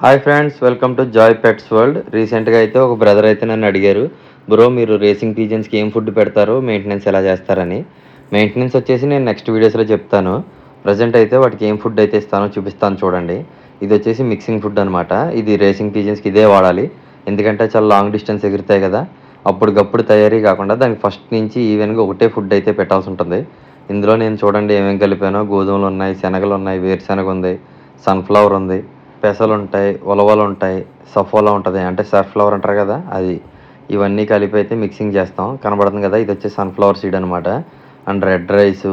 Hi friends welcome to joy pets world రీసెంట్గా అయితే ఒక బ్రదర్ అయితే నన్ను అడిగారు బ్రో మీరు రేసింగ్ పీజన్స్కి ఏం ఫుడ్ పెడతారు? మెయింటెనెన్స్ ఎలా చేస్తారని. మెయింటెనెన్స్ వచ్చేసి నేను నెక్స్ట్ వీడియోస్లో చెప్తాను. ప్రజెంట్ అయితే వాటికి ఏం ఫుడ్ అయితే ఇస్తానో చూపిస్తాను చూడండి. ఇది వచ్చేసి మిక్సింగ్ ఫుడ్ అనమాట ఇది రేసింగ్ పీజన్స్కి ఇదే వాడాలి. ఎందుకంటే చాలా లాంగ్ డిస్టెన్స్ ఎగురుతాయి కదా. అప్పటికప్పుడు తయారీ కాకుండా దానికి ఫస్ట్ నుంచి ఈవెన్గా ఒకటే ఫుడ్ అయితే పెట్టాల్సి ఉంటుంది. ఇందులో నేను చూడండి ఏమేమి కలిపానో. గోధుమలు ఉన్నాయి శనగలు ఉన్నాయి వేరుశనగ ఉంది సన్ఫ్లవర్ ఉంది. పెసలు ఉంటాయి ఉలవలు ఉంటాయి సఫోలా ఉంటుంది. అంటే సన్ఫ్లవర్ అంటారు కదా అది. ఇవన్నీ కలిపి అయితే మిక్సింగ్ చేస్తాం. కనబడుతుంది కదా ఇది వచ్చి సన్ఫ్లవర్ సీడ్ అనమాట అండ్ రెడ్ రైస్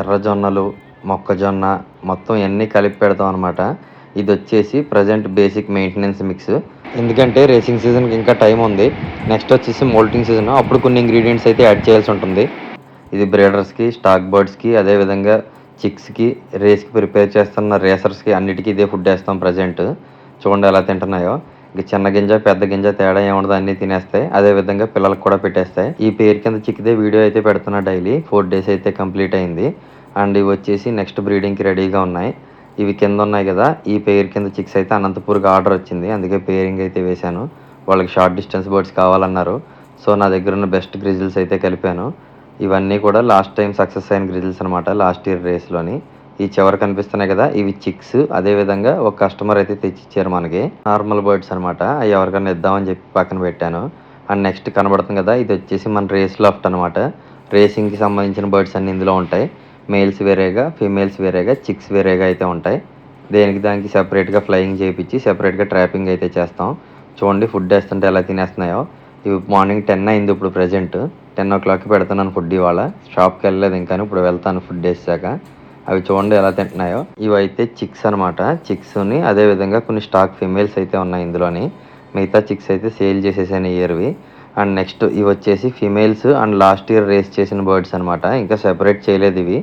ఎర్రజొన్నలు మొక్కజొన్న మొత్తం ఇవన్నీ కలిపి పెడతాం అనమాట ఇది వచ్చేసి ప్రజెంట్ బేసిక్ మెయింటెనెన్స్ మిక్స్. ఎందుకంటే రేసింగ్ సీజన్కి ఇంకా టైం ఉంది. నెక్స్ట్ వచ్చేసి మోల్టింగ్ సీజన్. అప్పుడు కొన్ని ఇంగ్రీడియంట్స్ అయితే యాడ్ చేయాల్సి ఉంటుంది. ఇది బ్రీడర్స్కి స్టాక్ బర్డ్స్కి అదేవిధంగా చిక్స్కి రేస్కి ప్రిపేర్ చేస్తున్న రేసర్స్కి అన్నిటికీ ఇదే ఫుడ్ వేస్తాం ప్రజెంట్. చూడండి ఎలా తింటున్నాయో. ఇంక చిన్న గింజ పెద్ద గింజ తేడా ఏముండదు అన్నీ తినేస్తాయి. అదే విధంగా పిల్లలకు కూడా పెట్టేస్తాయి. ఈ పేరు కింద చిక్కిదే వీడియో అయితే పెడుతున్నా డైలీ. ఫోర్ డేస్ అయితే కంప్లీట్ అయింది. అండ్ ఇవి వచ్చేసి నెక్స్ట్ బ్రీడింగ్కి రెడీగా ఉన్నాయి. ఇవి కింద ఉన్నాయి కదా ఈ పేరు కింద చిక్స్ అయితే అనంతపూర్కి ఆర్డర్ వచ్చింది. అందుకే పేరింగ్ అయితే వేశాను. వాళ్ళకి షార్ట్ డిస్టెన్స్ బర్డ్స్ కావాలన్నారు. సో నా దగ్గర ఉన్న బెస్ట్ గ్రిజిల్స్ అయితే కలిపాను. ఇవన్నీ కూడా లాస్ట్ టైం సక్సెస్ అయిన గ్రిజిల్స్ అనమాట లాస్ట్ ఇయర్ రేస్లోని. ఈ చివరి కనిపిస్తున్నాయి కదా ఇవి చిక్స్. అదేవిధంగా ఒక కస్టమర్ అయితే తెచ్చిచ్చారు మనకి. నార్మల్ బర్డ్స్ అనమాట అవి ఎవరికైనా ఇద్దామని చెప్పి పక్కన పెట్టాను. అండ్ నెక్స్ట్ కనబడుతుంది కదా ఇది వచ్చేసి మన రేస్ లాఫ్ట్ అనమాట రేసింగ్కి సంబంధించిన బర్డ్స్ అన్ని ఇందులో ఉంటాయి. మేల్స్ వేరేగా ఫీమేల్స్ వేరేగా చిక్స్ వేరేగా అయితే ఉంటాయి. దేనికి దానికి సెపరేట్గా ఫ్లయింగ్ చేయించి సెపరేట్గా ట్రాపింగ్ అయితే చేస్తాం. చూడండి ఫుడ్ వేస్తుంటే ఎలా తినేస్తున్నాయో. ఇవి మార్నింగ్ టెన్ అయింది ఇప్పుడు ప్రజెంట్. టెన్ ఓ క్లాక్కి పెడుతున్నాను ఫుడ్ ఇవాళ. షాప్కి వెళ్ళలేదు ఇంకా ఇప్పుడు వెళ్తాను ఫుడ్ వేసాక. అవి చూడండి ఎలా తింటున్నాయో. ఇవి అయితే చిక్స్ అనమాట చిక్స్ని అదేవిధంగా కొన్ని స్టాక్ ఫిమేల్స్ అయితే ఉన్నాయి ఇందులోని. మిగతా చిక్స్ అయితే సేల్ చేసేసాను ఇయర్వి. అండ్ నెక్స్ట్ ఇవి వచ్చేసి females and last year race చేసిన బర్డ్స్ అనమాట ఇంకా సెపరేట్ చేయలేదు ఇవి.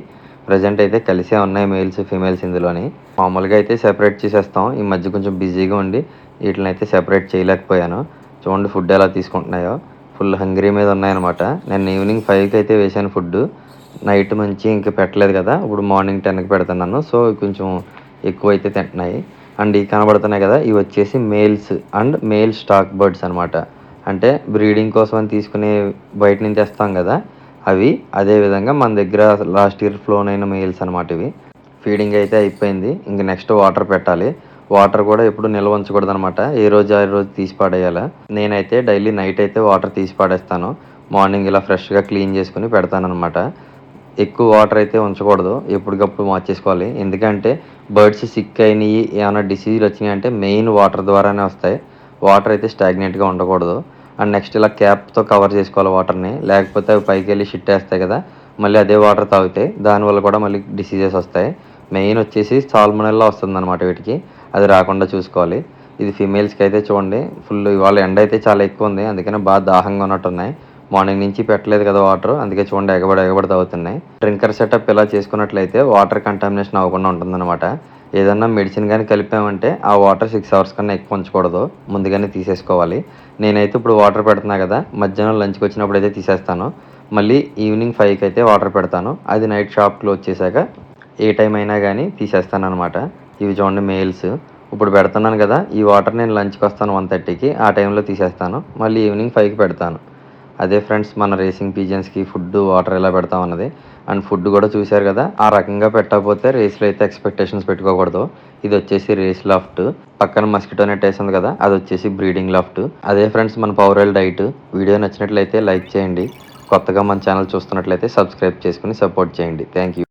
ప్రజెంట్ అయితే కలిసే ఉన్నాయి మేల్స్ ఫిమేల్స్ ఇందులోని. మామూలుగా అయితే సెపరేట్ చేసేస్తాం. ఈ మధ్య కొంచెం బిజీగా ఉండి వీటిని అయితే సెపరేట్ చేయలేకపోయాను. చూడండి ఫుడ్ ఎలా తీసుకుంటున్నాయో. ఫుల్ హంగ్రీ మీద ఉన్నాయన్నమాట. నేను ఈవినింగ్ ఫైవ్కి అయితే వేసాను ఫుడ్ నైట్ మంచి ఇంకా పెట్టలేదు కదా. ఇప్పుడు మార్నింగ్ టెన్కి పెడుతున్నాను. సో కొంచెం ఎక్కువ అయితే తింటున్నాయి. అండ్ ఇవి కనబడుతున్నాయి కదా. ఇవి వచ్చేసి males and male stock birds అనమాట అంటే బ్రీడింగ్ కోసం అని తీసుకునే బయట నుంచి తెస్తాం కదా. అవి అదేవిధంగా మన దగ్గర లాస్ట్ ఇయర్ ఫ్లోన్ అయిన మేల్స్ అనమాట ఇవి. ఫీడింగ్ అయితే అయిపోయింది. ఇంక నెక్స్ట్ వాటర్ పెట్టాలి. వాటర్ కూడా ఎప్పుడు నిల్వ ఉంచకూడదు అనమాట ఏ రోజు ఆ రోజు తీసి పడేయాలి. నేనైతే డైలీ నైట్ అయితే వాటర్ తీసి పడేస్తాను. మార్నింగ్ ఇలా ఫ్రెష్గా క్లీన్ చేసుకుని పెడతానమాట ఎక్కువ వాటర్ అయితే ఉంచకూడదు. ఎప్పటికప్పుడు మార్చేసుకోవాలి ఎందుకంటే బర్డ్స్ సిక్ అయినాయి ఏమైనా డిసీజులు వచ్చినాయి అంటే మెయిన్ వాటర్ ద్వారానే వస్తాయి. వాటర్ అయితే స్టాగ్నెంట్గా ఉండకూడదు. అండ్ నెక్స్ట్ ఇలా క్యాప్తో కవర్ చేసుకోవాలి వాటర్ని. లేకపోతే అవి పైకి వెళ్ళి షిట్ వేస్తాయి కదా. మళ్ళీ అదే వాటర్ తాగుతాయి దానివల్ల కూడా మళ్ళీ డిసీజెస్ వస్తాయి. మెయిన్ వచ్చేసి సాల్మనెల్లా వస్తుంది అనమాట వీటికి. అది రాకుండా చూసుకోవాలి. ఇది ఫీమేల్స్కి అయితే చూడండి ఫుల్ ఇవాళ ఎండ అయితే చాలా ఎక్కువ ఉంది అందుకనే బాగా దాహంగా ఉన్నట్టున్నాయి. మార్నింగ్ నుంచి పెట్టలేదు కదా వాటర్ అందుకే చూడండి ఎగబడి ఎగబడి తాగుతున్నాయి డ్రింకర్ సెటప్ ఇలా చేసుకున్నట్లయితే వాటర్ కంటామినేషన్ అవ్వకుండా ఉంటుందన్నమాట. ఏదన్నా మెడిసిన్ కానీ కలిపామంటే ఆ వాటర్ సిక్స్ అవర్స్ కన్నా ఎక్కువ ఉంచకూడదు ముందుగానే తీసేసుకోవాలి. నేనైతే ఇప్పుడు వాటర్ పెడుతున్నా కదా మధ్యాహ్నం లంచ్కి వచ్చినప్పుడు అయితే తీసేస్తాను. మళ్ళీ ఈవినింగ్ ఫైవ్కి అయితే వాటర్ పెడతాను. అది నైట్ షాప్ క్లోజ్ చేశాక ఏ టైం అయినా కానీ తీసేస్తాను అనమాట ఇవి చూడండి మెయిల్స్ ఇప్పుడు పెడుతున్నాను కదా ఈ వాటర్ నేను లంచ్కి వస్తాను వన్ థర్టీకి ఆ టైంలో తీసేస్తాను. మళ్ళీ ఈవినింగ్ ఫైవ్కి పెడతాను. అదే ఫ్రెండ్స్ మన రేసింగ్ పీజన్స్కి ఫుడ్ వాటర్ ఎలా పెడతాం అన్నది. అండ్ ఫుడ్ కూడా చూశారు కదా ఆ రకంగా పెట్టకపోతే రేస్లో అయితే ఎక్స్పెక్టేషన్స్ పెట్టుకోకూడదు. ఇది వచ్చేసి రేస్ లాఫ్ట్ పక్కన మస్కిటో నెట్ వేసింది కదా అది వచ్చేసి బ్రీడింగ్ లాఫ్ట్ అదే ఫ్రెండ్స్ మన పవర్ డైట్ వీడియో నచ్చినట్లయితే లైక్ చేయండి. కొత్తగా మన ఛానల్ చూస్తున్నట్లయితే సబ్స్క్రైబ్ చేసుకుని సపోర్ట్ చేయండి. Thank you